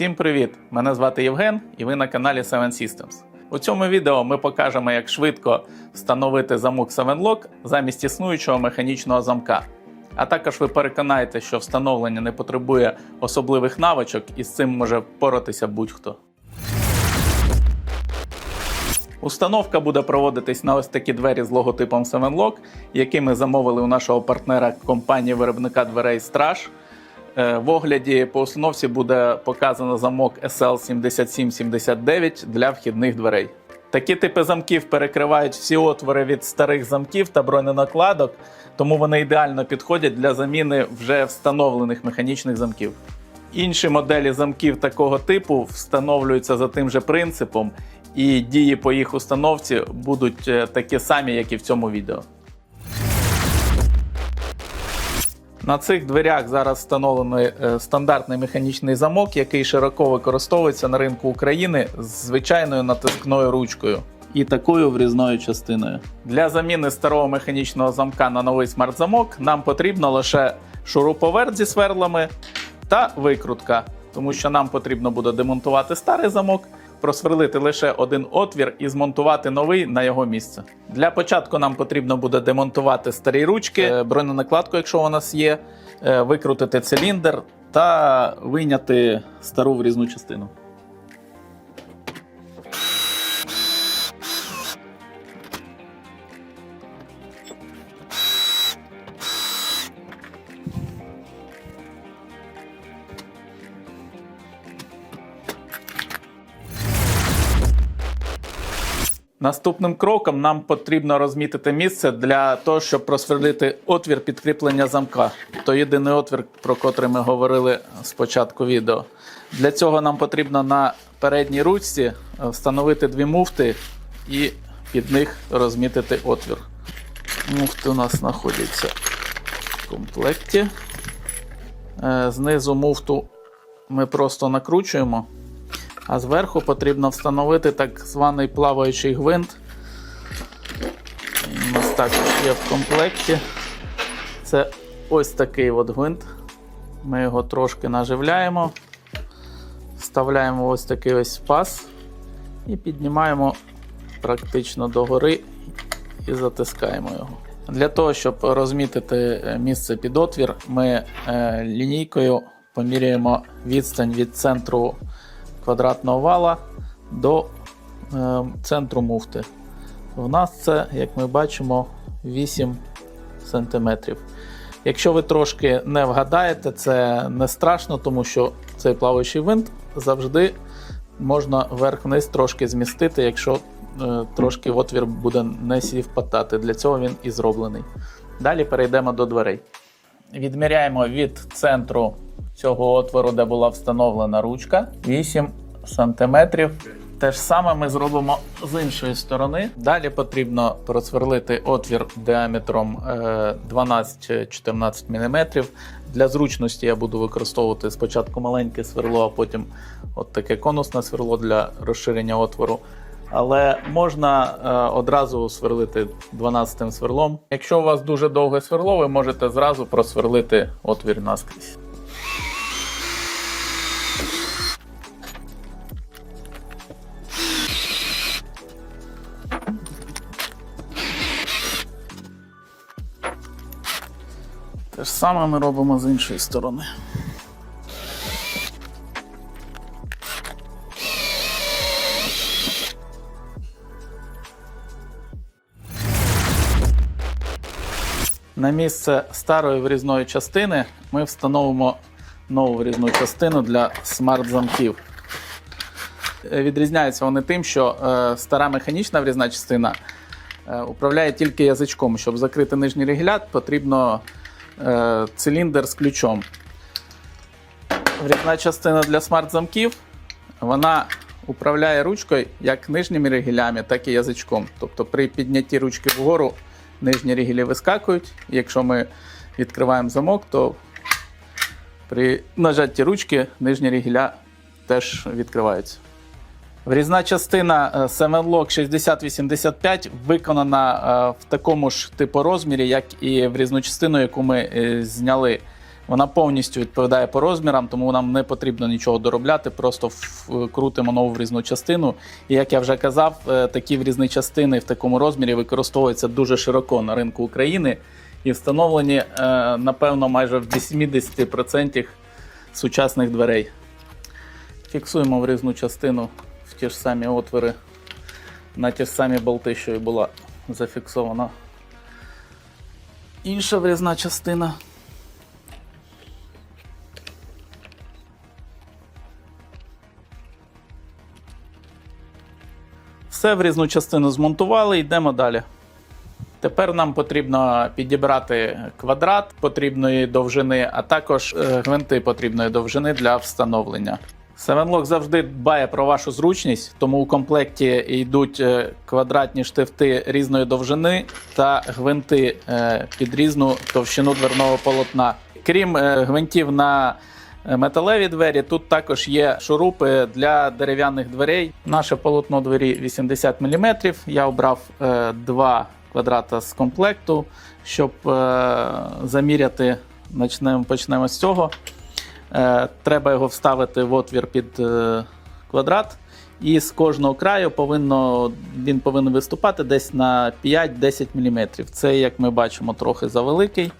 Всім привіт! Мене звати Євген і ви на каналі Seven Systems. У цьому відео ми покажемо, як швидко встановити замок 7Lock замість існуючого механічного замка. А також ви переконаєте, що встановлення не потребує особливих навичок і з цим може впоратися будь-хто. Установка буде проводитись на ось такі двері з логотипом 7Lock, які ми замовили у нашого партнера компанії виробника дверей Strash. Е, В огляді по установці буде показано замок SL7779 для вхідних дверей. Такі типи замків перекривають всі отвори від старих замків та броненакладок, тому вони ідеально підходять для заміни вже встановлених механічних замків. Інші моделі замків такого типу встановлюються за тим же принципом, і дії по їх установці будуть е, такі самі, як і в цьому відео. На цих дверях зараз встановлений е, стандартний механічний замок, який широко використовується на ринку України з звичайною натискною ручкою і такою врізною частиною. Для заміни старого механічного замка на новий смарт-замок нам потрібно лише шуруповерт зі свердлами та викрутка, тому що нам потрібно буде демонтувати старий замок, просверлити лише один отвір і змонтувати новий на його місце. Для початку нам потрібно буде демонтувати старі ручки, е, броненакладку, якщо у нас є, е, викрутити циліндр та вийняти стару врізну частину. Наступним кроком нам потрібно розмітити місце для того, щоб просверлити отвір підкріплення замка. То єдиний отвір, про котрий ми говорили з початку відео. Для цього нам потрібно на передній ручці е, встановити дві муфти і під них розмітити отвір. Муфти у нас знаходяться в комплекті. Е, Знизу муфту ми просто накручуємо. А зверху потрібно встановити так званий плаваючий гвинт. Він У нас також є в комплекті. Це ось такий от гвинт. Ми його трошки наживляємо, вставляємо ось такий ось паз і піднімаємо практично догори і затискаємо його. Для того, щоб розмітити е, місце під отвір, ми е, лінійкою поміряємо відстань від центру квадратного вала до е, центру муфти. В нас це, як ми бачимо, 8 см. Якщо ви трошки не вгадаєте, це не страшно, тому що цей плаваючий винт завжди можна вверх-вниз трошки змістити, якщо е, трошки отвір буде не сівпадати. Для цього він і зроблений. Далі перейдемо до дверей. Відміряємо від центру цього отвору, де була встановлена ручка, 8 см. Те ж саме ми зробимо з іншої сторони. Далі потрібно просверлити отвір діаметром е, 12-14 мм. Для зручності я буду використовувати спочатку маленьке сверло, а потім от таке конусне сверло для розширення отвору. Але можна е, одразу сверлити 12 сверлом. Якщо у вас дуже довге сверло, ви можете зразу просверлити отвір наскрізь. Саме ми робимо з іншої сторони. На місце старої врізної частини ми встановимо нову врізну частину для смарт-замків. Відрізняються вони тим, що е, стара механічна врізна частина е, управляє тільки язичком. Щоб закрити нижній регулят, потрібно е, циліндр з ключом. Врізна частина для смарт-замків вона управляє ручкою як нижніми регілями, так і язичком. Тобто при піднятті ручки вгору нижні регілі вискакують. Якщо ми відкриваємо замок, то при нажатті ручки нижні регіля теж відкриваються. Врізна частина е, 7Lock 6085 виконана е, в такому ж типу розмірі, як і врізну частину, яку ми е, зняли Вона повністю відповідає по розмірам, тому нам не потрібно нічого доробляти, просто в- крутимо нову врізну частину. І як я вже казав, такі врізні частини в такому розмірі використовуються дуже широко на ринку України і встановлені, напевно, майже в 80% сучасних дверей. Фіксуємо врізну частину ті ж самі отвори, на ті ж самі болти, що і була зафіксована інша врізна частина. Все врізну частину змонтували, йдемо далі. Тепер нам потрібно підібрати квадрат потрібної довжини, а також е, гвинти потрібної довжини для встановлення. Sevenlock завжди дбає про вашу зручність, тому у комплекті йдуть е, квадратні штифти різної довжини та гвинти е, під різну товщину дверного полотна. Крім е, гвинтів на металеві двері, тут також є шурупи для дерев'яних дверей. Наше полотно двері 80 мм. Я обрав два квадрата з комплекту, щоб заміряти. Почнемо, почнемо з цього. Е, треба його вставити в отвір під е, квадрат. І з кожного краю повинно, він повинен виступати десь на 5-10 мм. Це, як ми бачимо, трохи завеликий.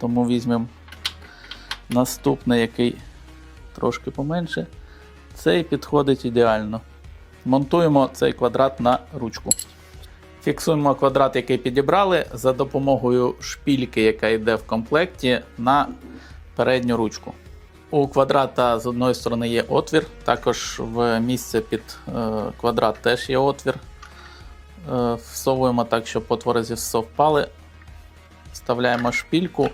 Тому візьмемо наступний, який трошки поменше. Цей підходить ідеально. Монтуємо цей квадрат на ручку. Фіксуємо квадрат, який підібрали, за допомогою шпільки, яка йде в комплекті, на передню ручку. У квадрата з одної сторони є отвір, також в місце під е, квадрат теж є отвір. Е, всовуємо так, щоб отвори зісовпали. Вставляємо шпільку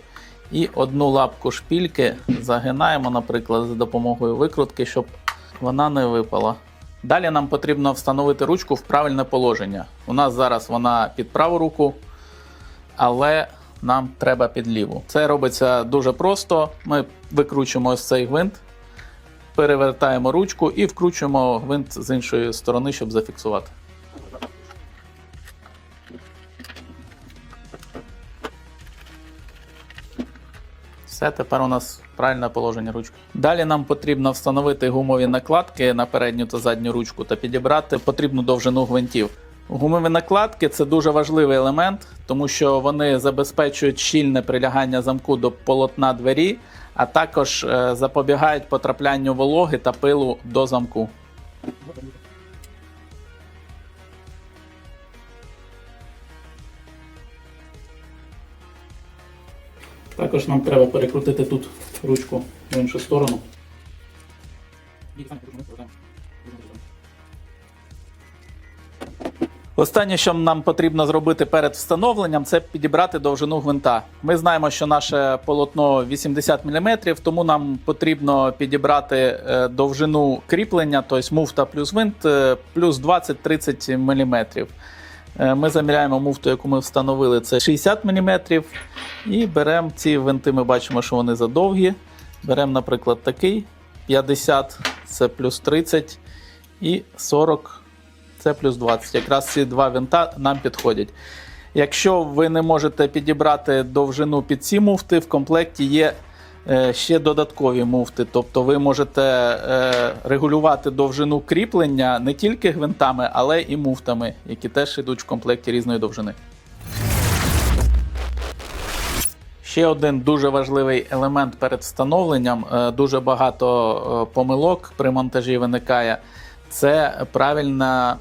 і одну лапку шпільки загинаємо, наприклад, за допомогою викрутки, щоб вона не випала. Далі нам потрібно встановити ручку в правильне положення. У нас зараз вона під праву руку, але нам треба під ліву. Це робиться дуже просто. Ми викручуємо ось цей гвинт, перевертаємо ручку і вкручуємо гвинт з іншої сторони, щоб зафіксувати. Все, тепер у нас правильне положення ручки. Далі нам потрібно встановити гумові накладки на передню та задню ручку та підібрати потрібну довжину гвинтів. Гумові накладки це дуже важливий елемент, тому що вони забезпечують щільне прилягання замку до полотна двері, а також е, запобігають потраплянню вологи та пилу до замку. Також нам треба перекрутити тут ручку в іншу сторону. Останнє, що нам потрібно зробити перед встановленням, це підібрати довжину гвинта. Ми знаємо, що наше полотно 80 мм, тому нам потрібно підібрати е, довжину кріплення, тобто муфта плюс гвинт, е, плюс 20-30 мм. Е, Ми заміряємо муфту, яку ми встановили, це 60 мм. І беремо ці винти, ми бачимо, що вони задовгі. Беремо, наприклад, такий 50, це плюс 30 і 40 це плюс 20. Якраз ці два винта нам підходять. Якщо ви не можете підібрати довжину під ці муфти, в комплекті є е, ще додаткові муфти. Тобто ви можете е, регулювати довжину кріплення не тільки гвинтами, але і муфтами, які теж йдуть в комплекті різної довжини. Ще один дуже важливий елемент перед встановленням. е, Дуже багато помилок при монтажі виникає. Це правильне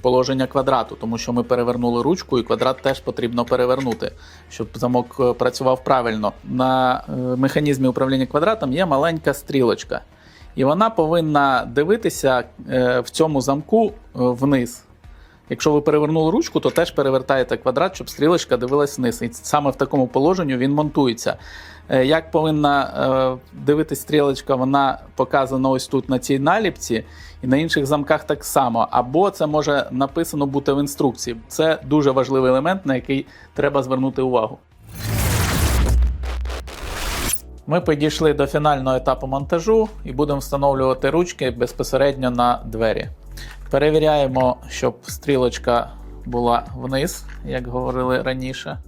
положення квадрату, тому що ми перевернули ручку, і квадрат теж потрібно перевернути, щоб замок е, працював правильно. На е, механізмі управління квадратом є маленька стрілочка, і вона повинна дивитися е, в цьому замку вниз. Якщо ви перевернули ручку, то теж перевертаєте квадрат, щоб стрілочка дивилась вниз. І саме в такому положенні він монтується. Е, Як повинна е, дивитись стрілочка, вона показана ось тут на цій наліпці, і на інших замках так само. Або це може написано бути в інструкції. Це дуже важливий елемент, на який треба звернути увагу. Ми підійшли до фінального етапу монтажу і будемо встановлювати ручки безпосередньо на двері. Перевіряємо, щоб стрілочка була вниз, як говорили раніше.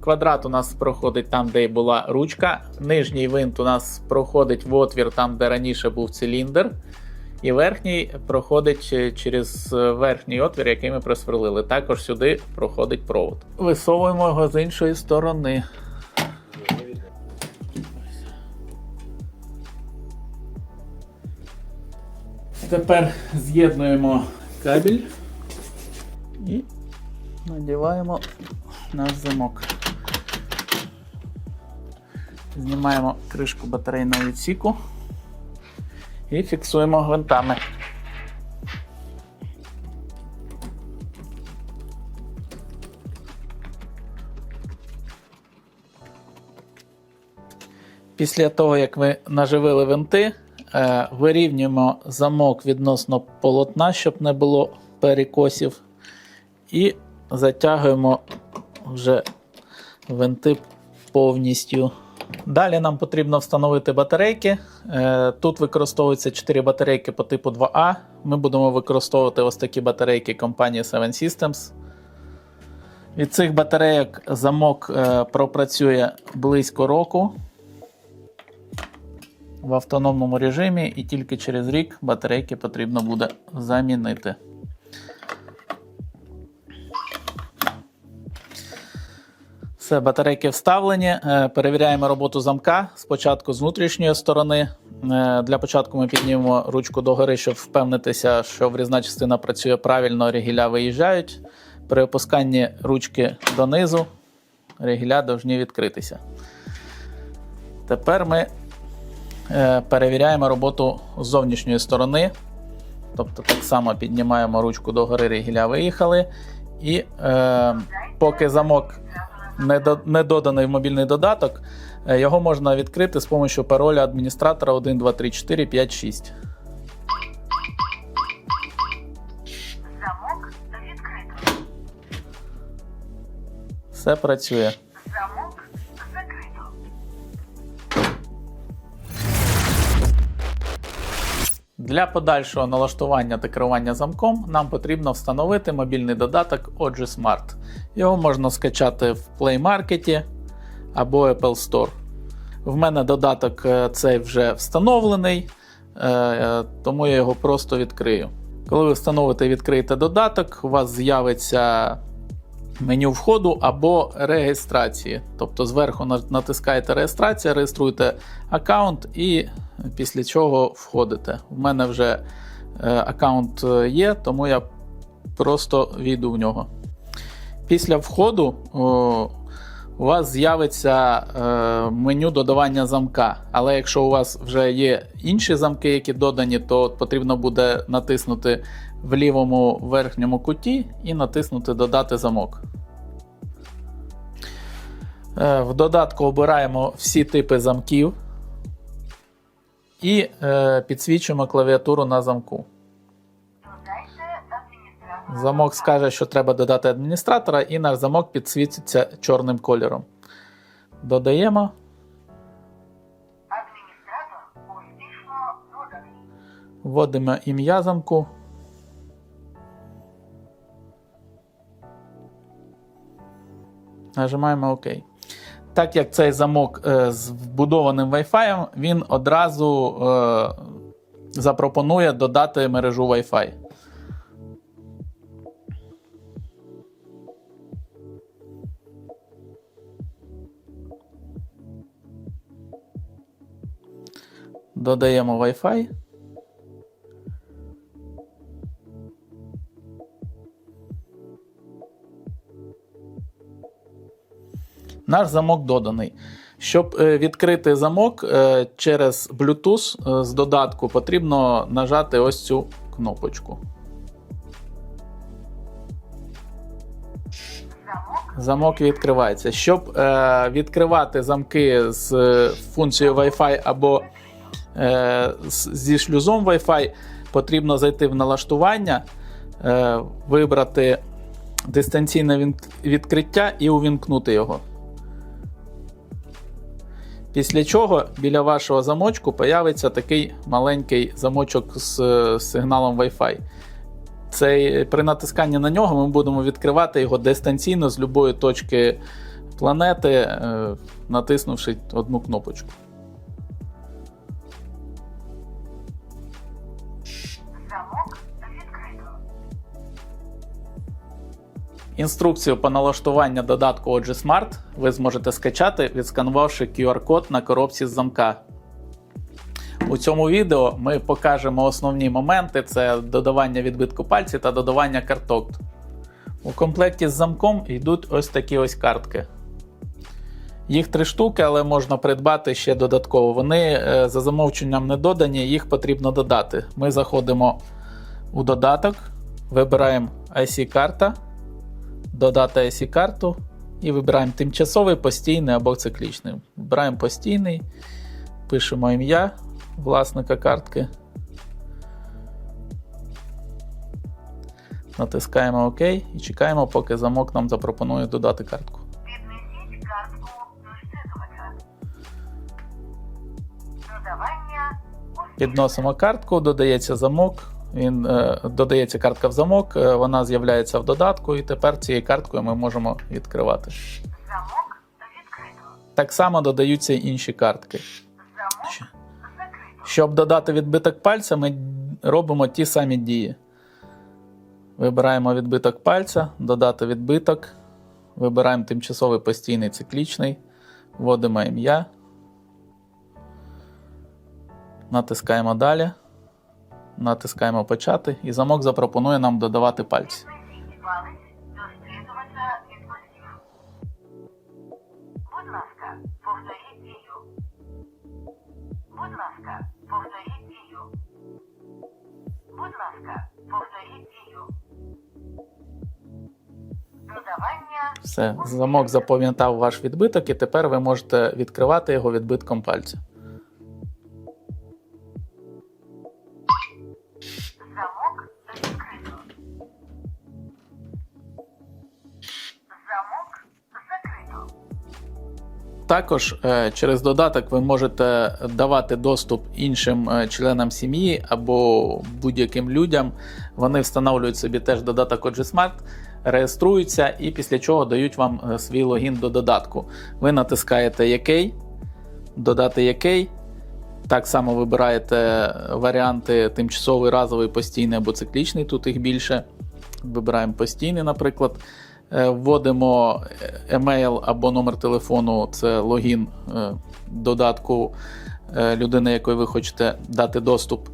квадрат у нас проходить там, де і була ручка. Нижній винт у нас проходить в отвір там, де раніше був циліндр. І верхній проходить е, через е, верхній отвір, який ми просверлили. Також сюди проходить провод. Висовуємо його з іншої сторони. Тепер з'єднуємо кабель і надіваємо наш замок. Знімаємо кришку батарейного відсіку і фіксуємо гвинтами. Після того, як ви наживили винти, е, вирівнюємо замок відносно полотна, щоб не було перекосів, і затягуємо вже винти повністю. Далі нам потрібно встановити батарейки. Е, Тут використовуються 4 батарейки по типу 2А. Ми будемо використовувати ось такі батарейки компанії Seven Systems. Від цих батарейок замок е, пропрацює близько року в автономному режимі, і тільки через рік батарейки потрібно буде замінити. Все, батарейки вставлені. Е, Перевіряємо роботу замка. Спочатку з внутрішньої сторони. Е, Для початку ми піднімемо ручку догори, щоб впевнитися, що врізна частина працює правильно, регіля виїжджають. При опусканні ручки донизу регіля повинні відкритися. Тепер ми перевіряємо роботу з зовнішньої сторони. Тобто так само піднімаємо ручку догори, регіля виїхали. І е, поки замок не, до, не доданий в мобільний додаток, е, його можна відкрити з допомогою пароля адміністратора 1, 2, 3, 4, 5, 6. Замок відкрито. Все працює. Для подальшого налаштування та керування замком нам потрібно встановити мобільний додаток OG Smart. Його можна скачати в Play Market або Apple Store. В мене додаток е, цей вже встановлений, е, е, тому я його просто відкрию. Коли ви встановите і відкриєте додаток, у вас з'явиться меню входу або реєстрації. Тобто зверху натискаєте реєстрація, реєструєте аккаунт і після чого входите. У мене вже е, аккаунт е, є, тому я просто війду в нього. Після входу у вас з'явиться е, меню додавання замка. Але якщо у вас вже є інші замки, які додані, то от потрібно буде натиснути в лівому верхньому куті і натиснути Додати замок. В додатку обираємо всі типи замків і е, підсвічуємо клавіатуру на замку. Замок скаже, що треба додати адміністратора, і наш замок підсвітиться чорним кольором. Додаємо. Вводимо ім'я замку. Нажимаємо ОК. Так як цей замок е, з вбудованим Wi-Fi, він одразу е, запропонує додати мережу Wi-Fi. Додаємо Wi-Fi. Наш замок доданий. Щоб е, відкрити замок е, через Bluetooth е, з додатку, потрібно нажати ось цю кнопочку. Замок відкривається. Щоб відкривати замки з функцією Wi-Fi або зі шлюзом Wi-Fi, потрібно зайти в налаштування, вибрати дистанційне відкриття і увімкнути його. Після чого біля вашого замочку появиться такий маленький замочок з сигналом Wi-Fi. Цей, при натисканні на нього ми будемо відкривати його дистанційно з будь-якої точки планети, е, натиснувши одну кнопочку. Інструкцію по налаштуванню додатку OG Smart ви зможете скачати, відсканувавши QR-код на коробці з замка. У цьому відео ми покажемо основні моменти: це додавання відбитку пальців та додавання карток. У комплекті з замком йдуть ось такі ось картки. Їх три штуки, але можна придбати ще додатково. Вони е, за замовченням не додані, їх потрібно додати. Ми заходимо у додаток, вибираємо IC-карта, додати IC-карту і вибираємо тимчасовий, постійний або циклічний. Вибираємо постійний, пишемо ім'я власника картки. Натискаємо ОК і чекаємо, поки замок нам запропонує додати картку. Піднесіть картку до щитувача. Додавання. Підносимо картку, додається замок. Він е, додається картка в замок, е, вона з'являється в додатку, і тепер цією карткою ми можемо відкривати. Замок відкрито. Так само додаються й інші картки. Замок закрито. Щоб додати відбиток пальця, ми робимо ті самі дії. Вибираємо відбиток пальця, додати відбиток. Вибираємо тимчасовий постійний циклічний, вводимо ім'я. Натискаємо далі. Натискаємо почати, і замок запропонує нам додавати пальці. Будь ласка, повторіть дію. Будь ласка, повторіть дію. Будь ласка, повторіть дію. Додавання Все, замок запам'ятав ваш відбиток, і тепер ви можете відкривати його відбитком пальця. Також е, через додаток ви можете давати доступ іншим е, членам сім'ї або будь-яким людям. Вони встановлюють собі теж додаток OG Smart, реєструються і після чого дають вам е, свій логін до додатку. Ви натискаєте який, додати який. Так само вибираєте варіанти тимчасовий, разовий, постійний або циклічний, тут їх більше. Вибираємо постійний, наприклад. Е, Вводимо емейл або номер телефону, це логін е, додатку е, людини, якої ви хочете дати доступ.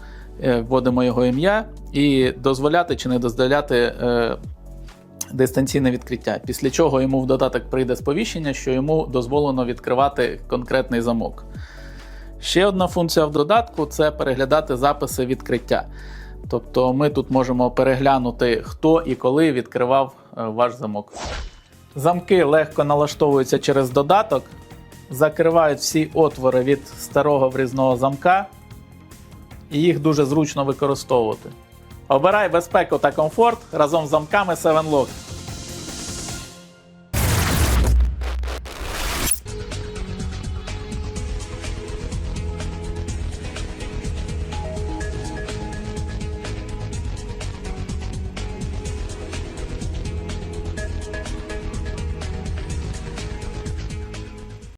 Вводимо його ім'я і дозволяти чи не дозволяти дистанційне відкриття. Після чого йому в додаток прийде сповіщення, що йому дозволено відкривати конкретний замок. Ще одна функція в додатку це переглядати записи відкриття. Тобто ми тут можемо переглянути, хто і коли відкривав е, ваш замок. Замки легко налаштовуються через додаток, закривають всі отвори від старого врізного замка, і їх дуже зручно використовувати. Обирай безпеку та комфорт разом з замками 7Lock.